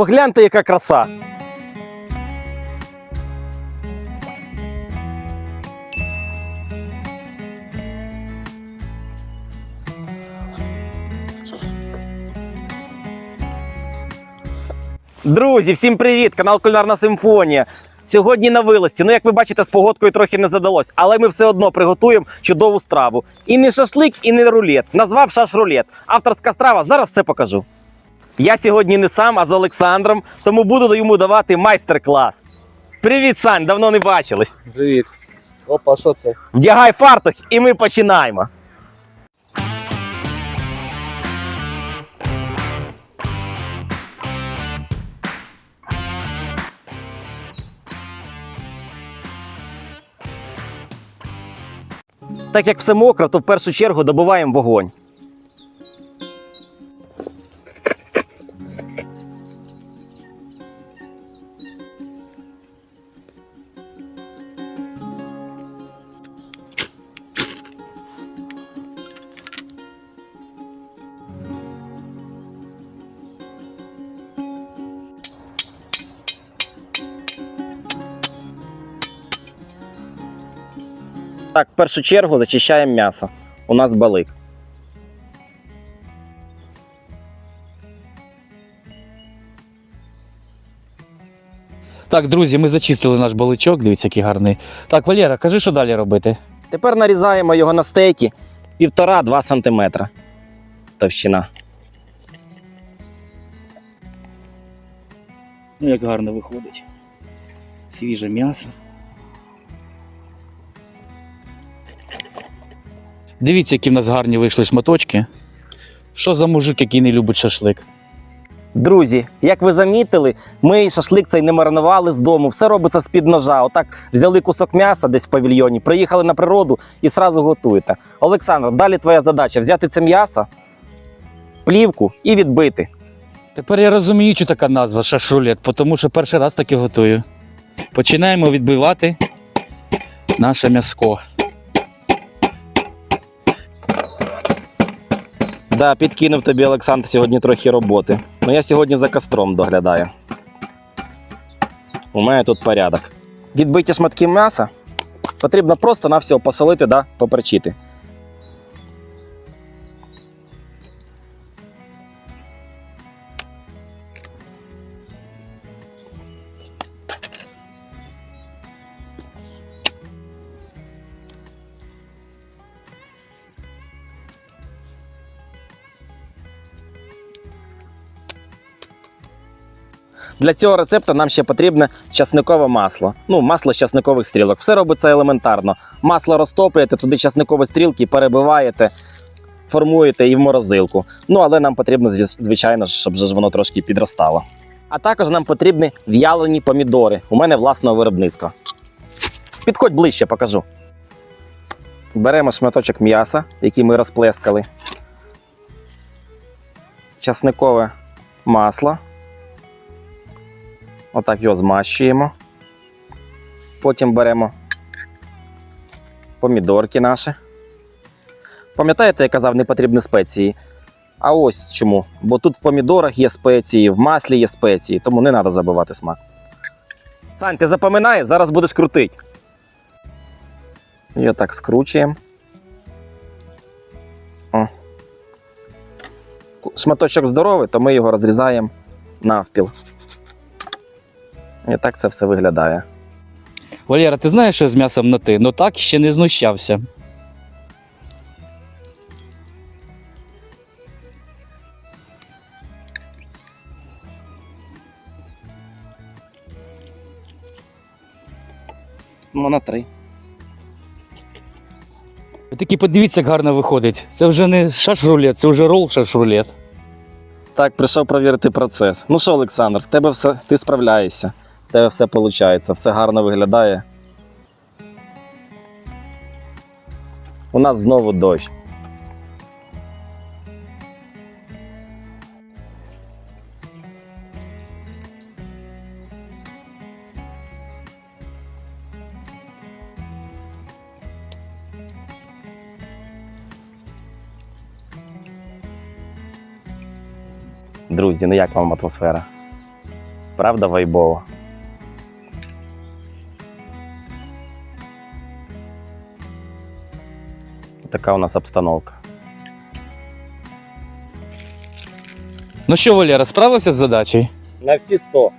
Погляньте, яка краса. Друзі, всім привіт! Канал Кулінарна Симфонія. Сьогодні на вилазці. Ну, як ви бачите, з погодкою трохи не задалось, але ми все одно приготуємо чудову страву. І не шашлик, і не рулет. Назвав шаш-рулет. Авторська страва, зараз все покажу. Я сьогодні не сам, а з Олександром, тому буду йому давати майстер-клас. Привіт, Сань, давно не бачились. Привіт. Опа, що це? Вдягай фартух, і ми починаємо. Так як все мокро, то в першу чергу добуваємо вогонь. Так, в першу чергу зачищаємо м'ясо. У нас балик. Так, друзі, ми зачистили наш баличок, дивіться, який гарний. Так, Валера, кажи, що далі робити? Тепер нарізаємо його на стейки 1,5-2 см. Товщина. Ну, як гарно виходить. Свіже м'ясо. Дивіться, які в нас гарні вийшли шматочки. Що за мужик, який не любить шашлик? Друзі, як ви замітили, ми шашлик цей не маринували з дому, все робиться з-під ножа. Отак взяли кусок м'яса десь в павільйоні, приїхали на природу і сразу готуєте. Олександр, далі твоя задача взяти це м'ясо, плівку і відбити. Тепер я розумію, що така назва шашрулет, тому що перший раз таки готую. Починаємо відбивати наше м'яско. Да, підкинув тобі Олександр сьогодні трохи роботи. Ну я сьогодні за костром доглядаю. У мене тут порядок. Відбиті шматки м'яса потрібно просто на всього посолити да поперчити. Для цього рецепту нам ще потрібне часникове масло. Ну, масло з часникових стрілок. Все робиться елементарно. Масло розтоплюєте, туди часникові стрілки перебиваєте, формуєте і в морозилку. Ну, але нам потрібно, звичайно, щоб ж воно трошки підростало. А також нам потрібні в'ялені помідори. У мене власного виробництва. Підходь ближче, покажу. Беремо шматочок м'яса, який ми розплескали. Часникове масло. Отак його змащуємо. Потім беремо помідорки наші. Пам'ятаєте, я казав, не потрібні спеції. А ось чому. Бо тут в помідорах є спеції, в маслі є спеції, тому не треба забивати смак. Сань, ти запам'ятаєш, зараз будеш крутити. І отак скручуємо. О. Шматочок здоровий, то ми його розрізаємо навпіл. І так це все виглядає. Валера, ти знаєш, що з м'ясом на ти? Ну так ще не знущався. Ну, на три. Ви такі подивіться, як гарно виходить. Це вже не шашрулет, це вже рол шашрулет. Так, прийшов перевірити процес. Ну що, Олександр, в тебе все, ти справляєшся. Тебе все виходить, все гарно виглядає. У нас знову дощ. Друзі, ну як вам атмосфера? правда, вайбово. Така у нас обстановка. Ну що, Валера, справився з задачею? На всі 100.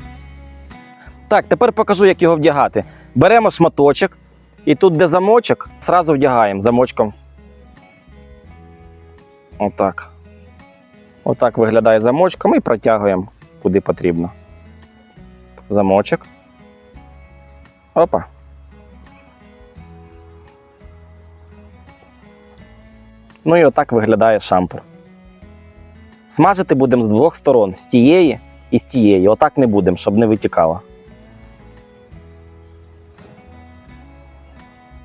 Так, тепер покажу, як його вдягати. Беремо шматочок, і тут, де замочок, зразу вдягаємо замочком. Отак. Отак виглядає замочком і протягуємо куди потрібно. Замочок. Опа. Ну і отак виглядає шампур. Смажити будемо з двох сторон, з тієї і з тієї. Отак не будемо, щоб не витікало.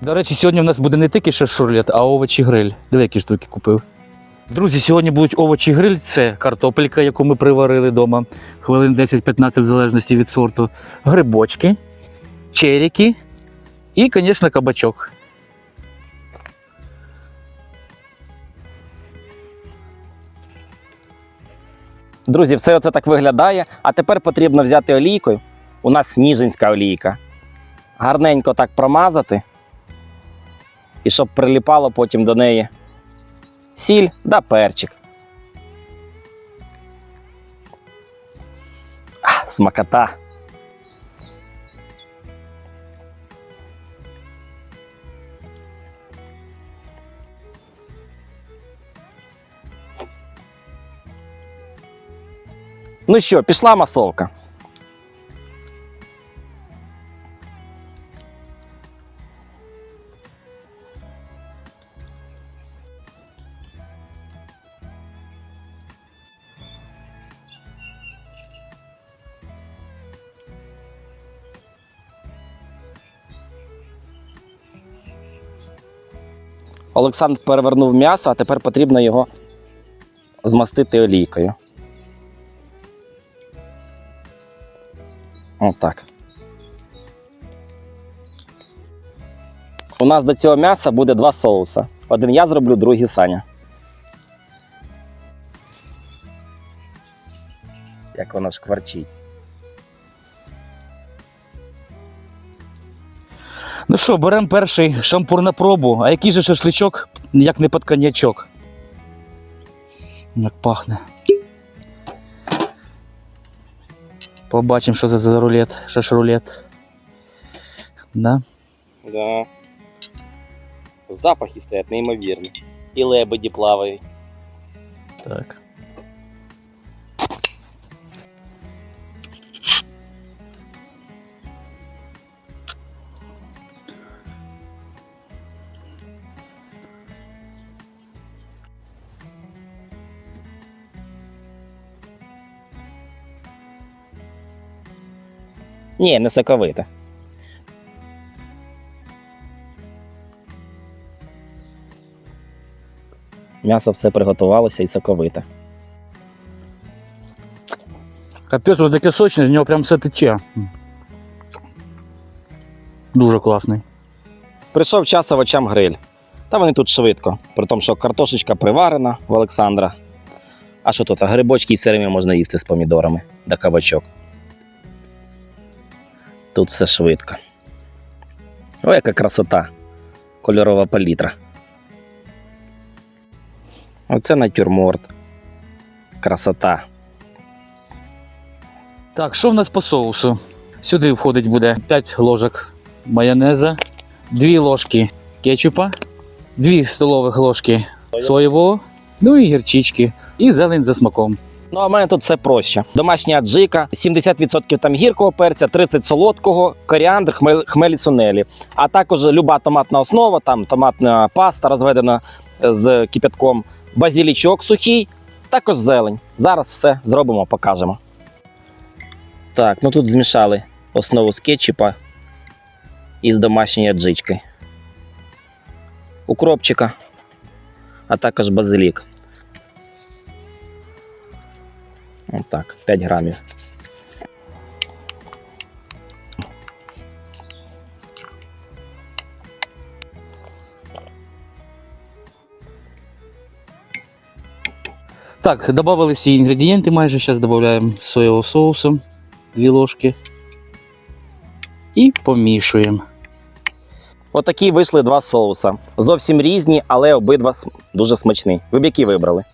До речі, сьогодні в нас буде не тільки шашурлет, а овочі гриль. Диви, які штуки купив. Друзі, сьогодні будуть овочі гриль. Це картопелька, яку ми приварили вдома, хвилин 10-15 в залежності від сорту, грибочки, черіки і, звісно, кабачок. Друзі, все це так виглядає. А тепер потрібно взяти олійкою. У нас ніжинська олійка. Гарненько так промазати. І щоб приліпало потім до неї сіль да перчик. Смакота. Ну що, пішла масовка. Олександр перевернув м'ясо, а тепер потрібно його змастити олійкою. Отак. У нас до цього м'яса буде два соуса. Один я зроблю, другий Саня. Як воно шкварчить. Ну що, беремо перший шампур на пробу. А який же шашличок, як не під коньячок? Як пахне. Побачимо, що це за рулет, шашрулет. Да? Да. Запахи стоять неймовірні. І лебеді плавають. Так. Ні, не соковите. М'ясо все приготувалося і соковите. Капець, ось таке сочне, з нього прям все тече. Дуже класний. Прийшов час овочам гриль. Та вони тут швидко, при тому, що картошечка приварена в Олександра. А що тут? А грибочки і сирими можна їсти з помідорами да кабачок. Тут все швидко. О, яка красота. Кольорова палітра. Оце натюрморт. Красота. Так, що в нас по соусу? Сюди входить буде 5 ложок майонеза, 2 ложки кетчупа, 2 столових ложки соєвого, ну і гірчички, і зелень за смаком. Ну, а в мене тут все проще. Домашня аджика, 70% там гіркого перця, 30% солодкого, коріандр, хмель, хмелі сунелі. А також люба томатна основа, там томатна паста розведена з кипятком, базілічок сухий, також зелень. Зараз все зробимо, покажемо. Так, ну тут змішали основу з кетчупа із домашньою аджичкою. Укропчика, а також базилік. Отак, 5 грамів. Так, додали всі інгредієнти майже, зараз додаємо соєвого соусу. дві ложки. І помішуємо. Отакі вийшли два соуса. Зовсім різні, але обидва дуже смачні. Ви б які вибрали?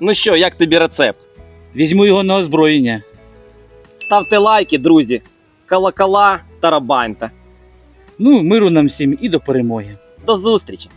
Ну що, як тобі рецепт? Візьму його на озброєння. Ставте лайки, друзі. Колокола, тарабаньте. Ну, миру нам всім і до перемоги. До зустрічі!